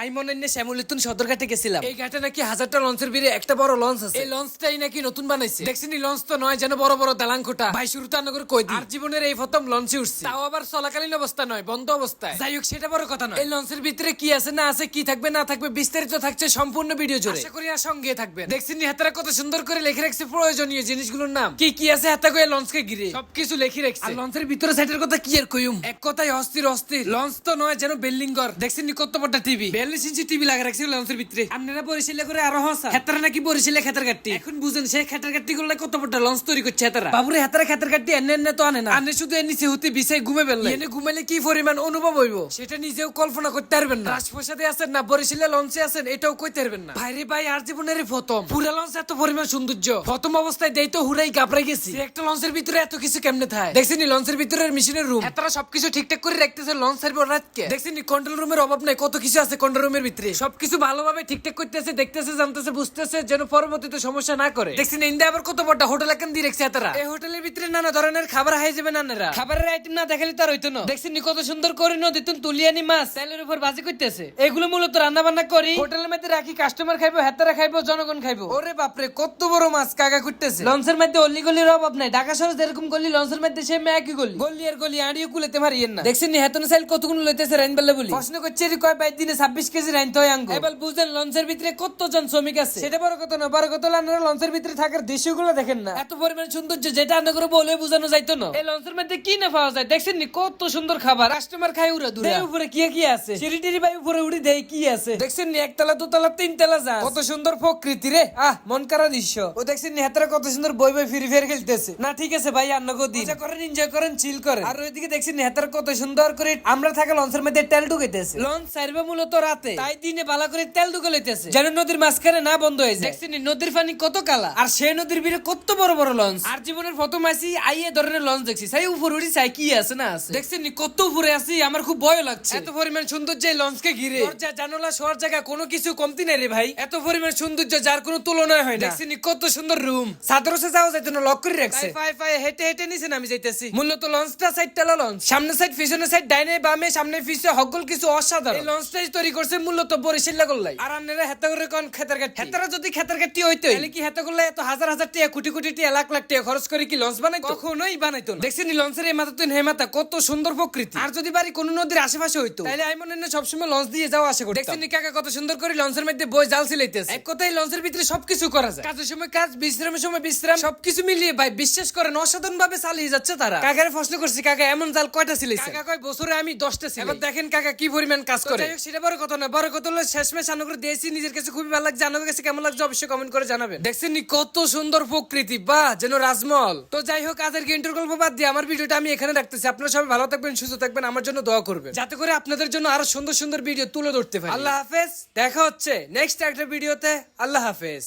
আমি মনে নেই শ্যামলিতুন সদরঘাটে গেছিলাম। এই ঘাটে নাকি হাজারটা লঞ্চের ভিড়ে একটা বড় লঞ্চ আছে। এই লঞ্চটাই নাকি নতুন বানাইছে। দেখছিনি লঞ্চ তো নয় যেন বড় বড় দালাংকোটা ভাই শুরুতে আনগর কই আর জীবনের এই প্রথম লঞ্চে উঠছি। তাও আবার চলাকালীন অবস্থা নয় বন্ধ অবস্থায়। যাই হোক সেটা বড় কথা নয়। এই লঞ্চের ভিতরে কি আছে না আছে কি থাকবে না থাকবে বিস্তারিত থাকছে সম্পূর্ণ ভিডিও জুড়ে। আশা করি আর সঙ্গে থাকবেন। দেখছিনি হাতারা কত সুন্দর করে লিখে রাখছে প্রয়োজনীয় জিনিসগুলোর নাম। কি কি আছে হাতা কয়ে লঞ্চকে ঘিরে? সবকিছু লিখে রাখছে। আর লঞ্চের ভিতরে সাইডের কথা কি আর কইম? এক কথায় অস্থির অস্থির। লঞ্চ তো নয় যেন বিল্ডিং ঘর। দেখছেন নি কত বড় টিভি বিয়াল্লিশ ইঞ্চি টিভি লাগা রাখছে লঞ্চের ভিতরে। আপনারা বরিশালে করে আরও হসা হেতারা নাকি বরিশালে খেতার গাট্টি এখন বুঝেন সেই খেতার গাট্টি গুলো কত বড় লঞ্চ তৈরি করছে হেতারা? বাবুরে হেতারা খেতার গাট্টি এনে এনে তো আনে না। আনে শুধু এনে হতে বিছাই ঘুমে ফেললে। এনে ঘুমাইলে কি পরিমাণ অনুভব হইব? সেটা নিজেও কল্পনা করতে পারবেন না। রাজপ্রসাদে আছেন না বরিশালে লঞ্চে আছেন এটাও কইতে পারবেন না। ভাইরে ভাই আর জীবনের প্রথম। পুরা লঞ্চ এত পরিমাণ সৌন্দর্য। প্রথম অবস্থায় দেই তো হুরাই গাবড়াই গেছি। একটা লঞ্চের ভিতরে এত কিছু কেমনে থাকে দেখছিনি লঞ্চের ভিতরে মেশিনের রুম এতটা সবকিছু ঠিকঠাক করে রাখতেছে লঞ্চ সার্ভিস রাতকে। দেখছিনি কন্ট্রোল রুমের অভাব নাই কত কিছু আছে কন্ট্রোল রুমের ভিতরে। সবকিছু ভালোভাবে ঠিকঠাক করতেছে দেখতেছে জানতেছে বুঝতেছে যেন পরবর্তীতে সমস্যা না করে। দেখছিনি ইন্দা আবার কত বড় হোটেল কেন দিয়ে রেখেছে এতরা? এই হোটেলের ভিতরে নানা ধরনের খাবার হাই যাবে নানারা। খাবারের আইটেম না দেখালে তার হইতো না। দেখছিনি কত সুন্দর করে নদীতুন তুলিয়ানি মাছ তেলের উপর বাজি করতেছে। এগুলো মূলত রান্না বান্না করি। হোটেলের মধ্যে রাখি কাস্টমার খাইবো হেতারা খাইবো জনগণ খাইবো। ওরে বাপরে কত বড় মাছ কাকা করতেছে। লঞ্চের মধ্যে অলি গলির অভাব নাই। ঢাকা শহর যেরকম গলি লঞ্চের মধ্যে সে মেয়াকি গলি। গলি আর গলি আড়িও কুলেতে মারিয়েন না। দেখছেন হেতন সাইল কতগুলো লইতেছে রাইন বেলা। বলি প্রশ্ন করছে কয় বাইর দিনে ছাব্বিশ কেজি রাইন তো আঙ্গ এবার বুঝেন লঞ্চের ভিতরে কতজন শ্রমিক আছে? সেটা বড় কথা না বড় কথা আপনারা লঞ্চের ভিতরে থাকার দৃশ্যগুলো দেখেন না। এত পরিমাণ সৌন্দর্য যেটা আন্না করে বলে বোঝানো যাইতো না। এই লঞ্চের মধ্যে কি না পাওয়া যায় দেখছেন নি কত সুন্দর খাবার। কাস্টমার খাই উড়া দূরে। উপরে কি কি আছে? সিঁড়ি টিড়ি বাই উপরে উড়ি দেয় কি আছে? দেখছেন নি একতলা দুতলা তিনতলা যা কত সুন্দর প্রকৃতি রে। আহ মন কারা দৃশ্য। ও দেখছেন নি হাতেরা কত সুন্দর বই বই ফিরি ফিরে খেলতেছে। না ঠিক আছে ভাই আন্নগো দিন করেন এনজয় করেন চিল করেন। আর ওইদিকে দেখছেন নি হাতেরা কত সুন্দর করে আমরা থাকা লঞ্চের মধ্যে তেল ঢুকাইতেছে। লঞ্চ সার্ভে মূলত রাতে তাই দিনে বালা করে তেল ঢুকে লইতেছে। যেন নদীর মাঝখানে না বন্ধ হয়ে যায়। দেখছেন নদীর পানি কত কালা? আর সেই নদীর ভিড়ে কত বড় বড় লঞ্চ। আর জীবনের প্রথম আসি আইয়ে ধরনের লঞ্চ দেখছি। সাই উপর উড়ি চাই কি আছে না আছে। দেখছেন কত উপরে আছি আমার খুব ভয় লাগছে। এত পরিমাণ সৌন্দর্য এই লঞ্চকে ঘিরে। দরজা জানালা শোয়ার জায়গা কোনো কিছু কমতি নাই রে ভাই। এত পরিমাণ সৌন্দর্য যার কোনো তুলনা হয় না। দেখছেন কত সুন্দর রুম। সাদরসে যাওয়া যাইতো না লক করে রাখছে। ফাই ফাই হেঁটে হেঁটে নিছেন আমি যাইতেছি। মূলত লঞ্চটা সাইড টালা লঞ্চ। সামনে সাইড পিছনে সাইড ডাইনে বামে সামনে পিছে হকল কিছু অসাধারণ। এই লঞ্চটাই তৈরি করছে মূলত বরিশাল্লা করলাই আর আপনারা হেতা করে কোন খেতার গাটি হেতারা যদি খেতার গাটি হইতো তাহলে কি হেতা করলে এত হাজার হাজার টাকা কোটি কোটি টাকা লাখ লাখ টাকা খরচ করে কি লঞ্চ বানাইতো? কখনোই বানাইতো না। দেখছেন লঞ্চের এই মাথা তুই হেমাতা কত সুন্দর প্রকৃতি। আর যদি বাড়ি কোন নদীর আশেপাশে হইতো। তাহলে আমি মনে হয় সবসময় লঞ্চ দিয়ে যাওয়া আশা করি দেখছেন কাকা কত সুন্দর করে লঞ্চের মধ্যে বই জাল সিলাইতেছে। এক কথায় লঞ্চের ভিতরে সবকিছু করা যায়। কাজের সময় কাজ বিশ্রামের সময় বিশ্রাম সবকিছু মিলিয়ে ভাই বিশ্বাস করেন অসাধারণ ভাবে চালিয়ে যাচ্ছে তারা। কাকারে প্রশ্ন করছি কাকা এমন জাল কয়টা সিলাইছে? কাকা কয় বছরে আমি দশটা ছিল এবার দেখেন কাকা কি পরিমাণ কাজ করে। সেটা বড় কথা না বড় কথা হলো শেষমেশ আনুগ্রহ দিয়েছি। নিজের কাছে খুবই ভালো লাগছে। আনুগ্রহ কাছে কেমন লাগছে অবশ্যই কমেন্ট করে জানাবেন। দেখছেন নি কত সুন্দর প্রকৃতি। বা যেন রাজমহল। তো যাই হোক আজকে ইন্টার গল্প বাদ দিয়ে আমার ভিডিওটা আমি এখানে রাখতেছি। আপনারা সবাই ভালো থাকবেন সুস্থ থাকবেন আমার জন্য দোয়া করবেন। যাতে করে আপনাদের জন্য আরও সুন্দর সুন্দর ভিডিও তুলে ধরতে পারি। আল্লাহ হাফেজ। দেখা হচ্ছে নেক্সট একটা ভিডিওতে আল্লাহ হাফেজ।